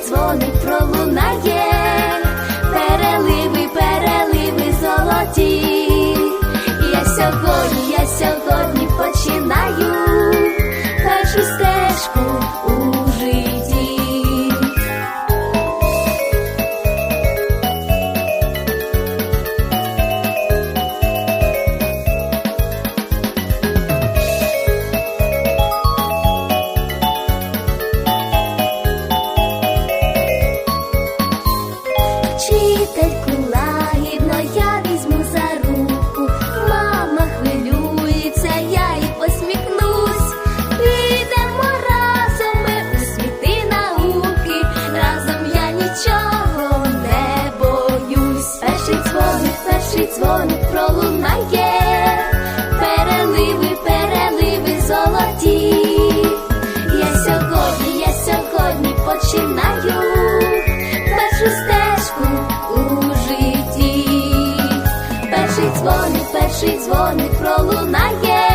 дзвоник пролунає, переливи, переливи золоті, я сьогодні. дзвоник, перший дзвоник пролунає.